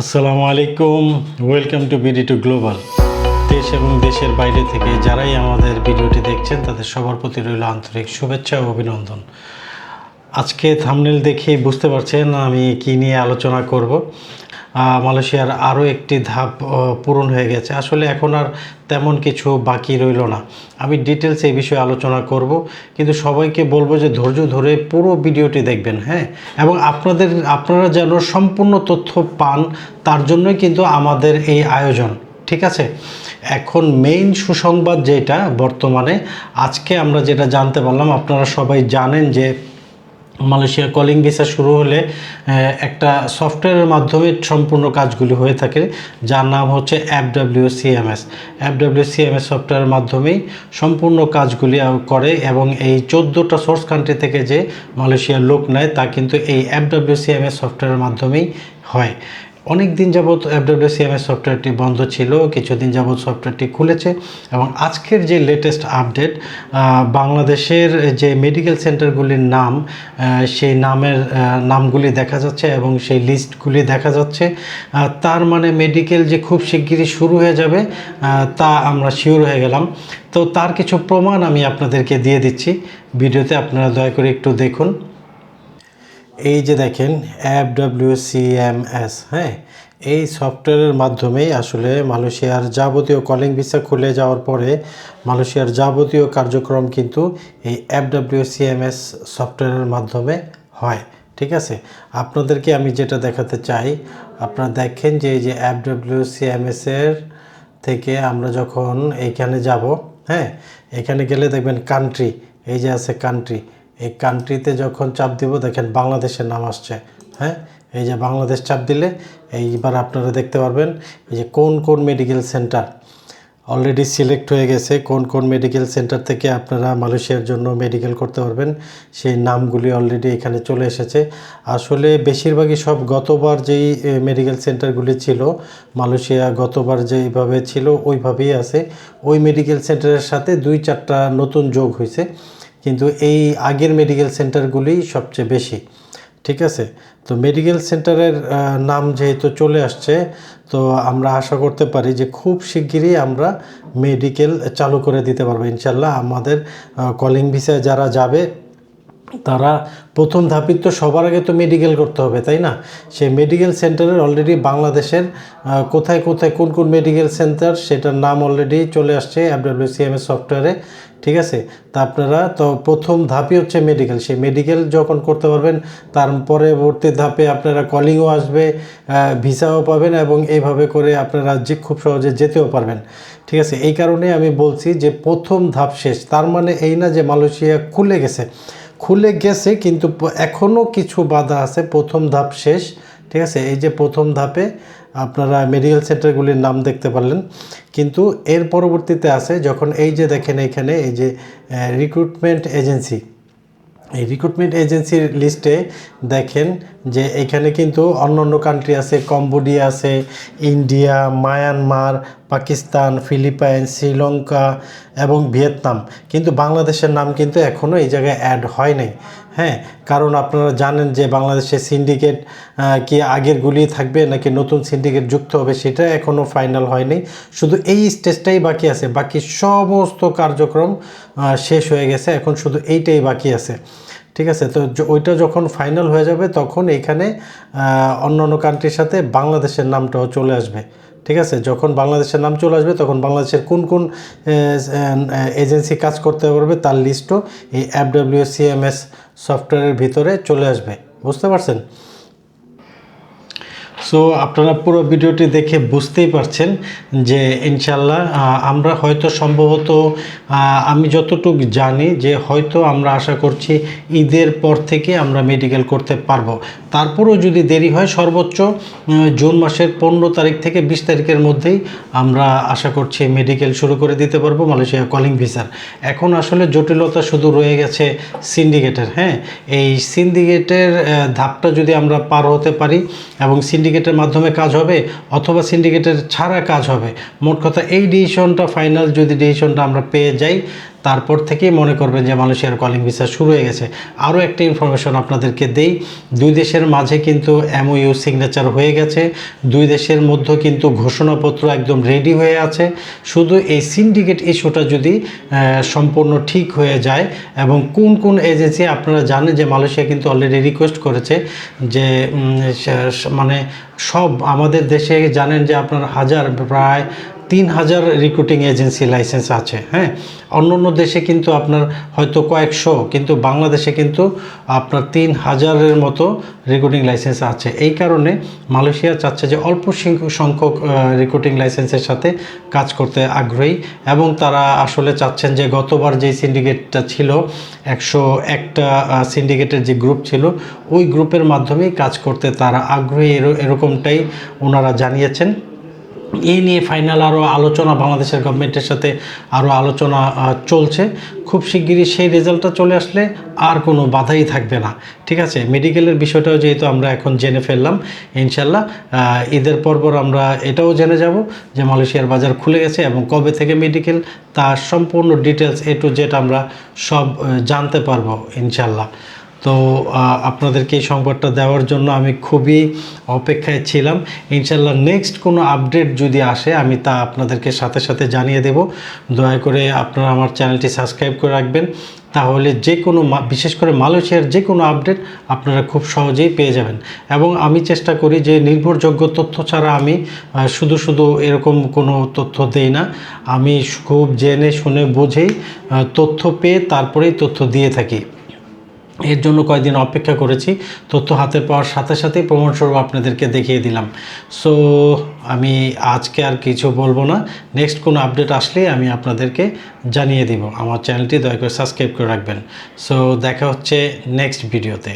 আসসালামু আলাইকুম welcome to BD to global দেশ এবং দেশের বাইরে থেকে যারাই আমাদের ভিডিওটি দেখছেন, তাদের সবার প্রতি রইল আন্তরিক শুভেচ্ছা ও অভিনন্দন। আজকে থামনেল দেখে বুঝতে পারছেন আমি কি নিয়ে আলোচনা করব। মালয়েশিয়ার আরও একটি ধাপ পূরণ হয়ে গেছে। আসলে এখন আর তেমন কিছু বাকি রইল না। আমি ডিটেলস এই বিষয়ে আলোচনা করব, কিন্তু সবাইকে বলব যে ধৈর্য ধরে পুরো ভিডিওটি দেখবেন হ্যাঁ? এবং আপনাদের, আপনারা যেন সম্পূর্ণ তথ্য পান, তার জন্যই কিন্তু আমাদের এই আয়োজন, ঠিক আছে? এখন মেইন সুসংবাদ যেটা বর্তমানে, আজকে আমরা যেটা জানতে পারলাম, আপনারা সবাই জানেন যে মালয়েশিয়া কলিং ভিসা শুরু হলে একটা সফটওয়্যারের মাধ্যমে সম্পূর্ণ কাজগুলি হয়ে থাকে, যার নাম হচ্ছে app W CMS app W CMS সফটওয়্যারের মাধ্যমেই সম্পূর্ণ কাজগুলি করে এবং এই চোদ্দোটা সোর্স কান্ট্রি থেকে যে মালয়েশিয়ার লোক নেয়, তা কিন্তু এই অ্যাপ ডাব্লিউ সিএমএস সফটওয়্যারের মাধ্যমেই হয়। অনেক দিন যাবৎ এফডব্লিউসিএমএস সফটওয়্যারটি বন্ধ ছিল, কিছুদিন যাবৎ সফটওয়্যারটি খুলেছে এবং আজকের যে লেটেস্ট আপডেট বাংলাদেশের যে মেডিকেল সেন্টারগুলির নাম সেই নামের নামগুলি দেখা যাচ্ছে এবং সেই লিস্টগুলি দেখা যাচ্ছে। তার মানে মেডিকেল যে খুব শিগগিরই শুরু হয়ে যাবে তা আমরা শিওর হয়ে গেলাম। তো তার কিছু প্রমাণ আমি আপনাদেরকে দিয়ে দিচ্ছি। ভিডিওতে আপনারা দয়া করে একটু দেখুন। এই যে দেখেন অ্যাপ ডাব্লিউ সিএমএস হ্যাঁ? এই সফটওয়্যারের মাধ্যমেই আসলে মালয়েশিয়ার যাবতীয় কলিং ভিসা খুলে যাওয়ার পরে মালয়েশিয়ার যাবতীয় কার্যক্রম কিন্তু এই অ্যাপ ডাব্লিউ সিএমএস সফটওয়্যারের মাধ্যমে হয়, ঠিক আছে? আপনাদেরকে আমি যেটা দেখাতে চাই, আপনারা দেখেন যে এই যে অ্যাপ ডাব্লিউ সিএমএসের থেকে আমরা যখন এইখানে যাব হ্যাঁ? এখানে গেলে দেখবেন কান্ট্রি এই যে আছে কান্ট্রি এই কান্ট্রিতে যখন চাপ দিব, দেখেন বাংলাদেশের নাম আসছে হ্যাঁ? এই যে বাংলাদেশ চাপ দিলে, এইবার আপনারা দেখতে পারবেন, এই যে কোন কোন মেডিকেল সেন্টার অলরেডি সিলেক্ট হয়ে গেছে, কোন কোন মেডিকেল সেন্টার থেকে আপনারা মালয়েশিয়ার জন্য মেডিকেল করতে পারবেন, সেই নামগুলি অলরেডি এখানে চলে এসেছে। আসলে বেশিরভাগই সব গতবার যেই মেডিকেল সেন্টারগুলি ছিল, মালয়েশিয়া গতবার যেইভাবে ছিল, ওইভাবেই আছে। ওই মেডিকেল সেন্টারের সাথে দুই চারটা নতুন যোগ হয়েছে। কিন্তু এই আগের মেডিকেল সেন্টারগুলি সবচেয়ে বেশি, ঠিক আছে? তো মেডিকেল সেন্টারের নাম যেহেতু চলে আসছে, তো আমরা আশা করতে পারি যে খুব শিগগিরই আমরা মেডিকেল চালু করে দিতে পারব। ইনশাল্লাহ আমাদের কলিং ভিসায় যারা যাবে তারা প্রথম ধাপিত তো সবার আগে তো মেডিকেল করতে হবে, তাই না? সেই মেডিকেল সেন্টারের অলরেডি বাংলাদেশের কোথায় কোথায় কোন কোন মেডিকেল সেন্টার সেটার নাম অলরেডি চলে আসছে এফডব্লিউসিএমএস সফটওয়্যারে ঠিক আছে? তা আপনারা তো প্রথম ধাপই হচ্ছে মেডিকেল সেই মেডিকেল যখন করতে পারবেন, তার পরবর্তী ধাপে আপনারা কলিংও আসবে ভিসাও পাবেন এবং এইভাবে করে আপনারা যে খুব সহজে যেতেও পারবেন। ঠিক আছে? এই কারণে আমি বলছি যে প্রথম ধাপ শেষ, তার মানে এই না যে মালয়েশিয়া খুলে গেছে খুলে গেছে, কিন্তু এখনও কিছু বাধা আছে। প্রথম ধাপ শেষ, ঠিক আছে? এই যে প্রথম ধাপে আপনারা মেডিকেল সেন্টারগুলির নাম দেখতে পারলেন। কিন্তু এর পরবর্তীতে আছে, যখন এই যে দেখেন এখানে, এই যে রিক্রুটমেন্ট এজেন্সি এই রিক্রুটমেন্ট এজেন্সির লিস্টে দেখেন যে এখানে কিন্তু অন্য অন্য কান্ট্রি আছে কম্বোডিয়া আছে India Myanmar Pakistan Philippine Sri Lanka এবং ভিয়েতনাম কিন্তু বাংলাদেশের নাম কিন্তু এখনও এই জায়গায় অ্যাড হয় নাই। হ্যাঁ কারণ আপনারা জানেন যে বাংলাদেশের সিন্ডিকেট কি আগের আগেরগুলি থাকবে নাকি নতুন সিন্ডিকেট যুক্ত হবে সেটা এখনও ফাইনাল হয়নি। শুধু এই স্টেজটাই বাকি আছে। বাকি সমস্ত কার্যক্রম শেষ হয়ে গেছে। এখন শুধু এইটাই বাকি আছে। ঠিক আছে? তো ওইটা যখন ফাইনাল হয়ে যাবে তখন এখানে অন্য অন্য কান্ট্রির সাথে বাংলাদেশের নামটাও চলে আসবে। ঠিক আছে? যখন বাংলাদেশের নাম চলে আসবে, তখন বাংলাদেশের কোন কোন এজেন্সি কাজ করতে পারবে তার লিস্টও এই অ্যাপ ডাব্লিউ সিএমএস সফটওয়্যারের ভিতরে চলে আসবে। বুঝতে পারছেন? সো আপনারা পুরো ভিডিওটি দেখে বুঝতেই পারছেন যে ইনশাল্লাহ আমরা হয়তো সম্ভবত আমি যতটুকু জানি যে হয়তো আমরা আশা করছি ঈদের পর থেকে আমরা মেডিকেল করতে পারব। তারপরেও যদি দেরি হয়, সর্বোচ্চ জুন মাসের পনেরো তারিখ থেকে বিশ তারিখের মধ্যেই আমরা আশা করছি মেডিকেল শুরু করে দিতে পারব মালয়েশিয়া কলিং ভিসার এখন আসলে জটিলতা শুধু রয়ে গেছে সিন্ডিকেটের হ্যাঁ? এই সিন্ডিকেটের ধাপটা যদি আমরা পার হতে পারি এবং সিন্ডিকেটের মাধ্যমে কাজ হবে অথবা সিন্ডিকেটের ছাড়া কাজ হবে। মোট কথা এই ডিসিশনটা ফাইনাল যদি ডিসিশনটা আমরা পেয়ে যাই তারপর থেকেই মনে করবেন যে মালয়েশিয়ার কলিং ভিসা শুরু হয়ে গেছে। আরও একটা ইনফরমেশন আপনাদেরকে দেই, দুই দেশের মাঝে কিন্তু এমওইউ সিগনেচার হয়ে গেছে, দুই দেশের মধ্যে কিন্তু ঘোষণাপত্র একদম রেডি হয়ে আছে। শুধু এই সিন্ডিকেট ইস্যুটা যদি সম্পূর্ণ ঠিক হয়ে যায় এবং কোন কোন এজেন্সি আপনারা জানেন যে মালয়েশিয়া কিন্তু অলরেডি রিকোয়েস্ট করেছে যে মানে সব আমাদের দেশে জানেন যে আপনার হাজার, প্রায় তিন হাজার রিক্রুটিং এজেন্সি লাইসেন্স আছে হ্যাঁ? অন্য অন্য দেশে কিন্তু আপনার হয়তো কয়েকশো, কিন্তু বাংলাদেশে কিন্তু আপনার তিন হাজারের মতো রিক্রুটিং লাইসেন্স আছে। এই কারণে মালয়েশিয়া চাচ্ছে যে অল্প সংখ্যক- রিক্রুটিং লাইসেন্সের সাথে কাজ করতে আগ্রহী এবং তারা আসলে চাচ্ছেন যে গতবার যে সিন্ডিকেটটা ছিল, একশো একটা সিন্ডিকেটের যে গ্রুপ ছিল, ওই গ্রুপের মাধ্যমেই কাজ করতে তারা আগ্রহী। এর- এরকমটাই ওনারা জানিয়েছেন। এই নিয়ে ফাইনাল আরও আলোচনা বাংলাদেশের গভর্নমেন্টের সাথে আরও আলোচনা চলছে। খুব শিগগিরই সেই রেজাল্টটা চলে আসলে আর কোনো বাধাই থাকবে না। ঠিক আছে? মেডিকেলের বিষয়টাও যেহেতু আমরা এখন জেনে ফেললাম ইনশাল্লাহ ঈদের পরপর আমরা এটাও জেনে যাব যে মালয়েশিয়ার বাজার খুলে গেছে এবং কবে থেকে মেডিকেল তার সম্পূর্ণ ডিটেলস এ টু জেড আমরা সব জানতে পারব ইনশাল্লাহ তো আপনাদেরকে এই সংবাদটা দেওয়ার জন্য আমি খুবই অপেক্ষায় ছিলাম। ইনশাল্লাহ নেক্সট কোনো আপডেট যদি আসে, আমি তা আপনাদেরকে সাথে সাথে জানিয়ে দেব। দয়া করে আপনারা আমার চ্যানেলটি সাবস্ক্রাইব করে রাখবেন। তাহলে যে কোনো বিশেষ করে মালয়েশিয়ার যে কোনো আপডেট আপনারা খুব সহজেই পেয়ে যাবেন। এবং আমি চেষ্টা করি যে নির্ভরযোগ্য তথ্য ছাড়া আমি শুধু শুধু এরকম কোনো তথ্য দেই না। আমি খুব জেনে শুনে বুঝেই তথ্য পেয়ে তারপরেই তথ্য দিয়ে থাকি। এর জন্য কয়েকদিন অপেক্ষা করেছি। তথ্য হাতে পাওয়ার সাথে সাথেই প্রমাণস্বরূপ আপনাদেরকে দেখিয়ে দিলাম। সো আমি আজকে আর কিছু বলব না। নেক্সট কোনো আপডেট আসলে আমি আপনাদেরকে জানিয়ে দিব। আমার চ্যানেলটি দয়া করে সাবস্ক্রাইব করে রাখবেন। সো দেখা হচ্ছে নেক্সট ভিডিওতে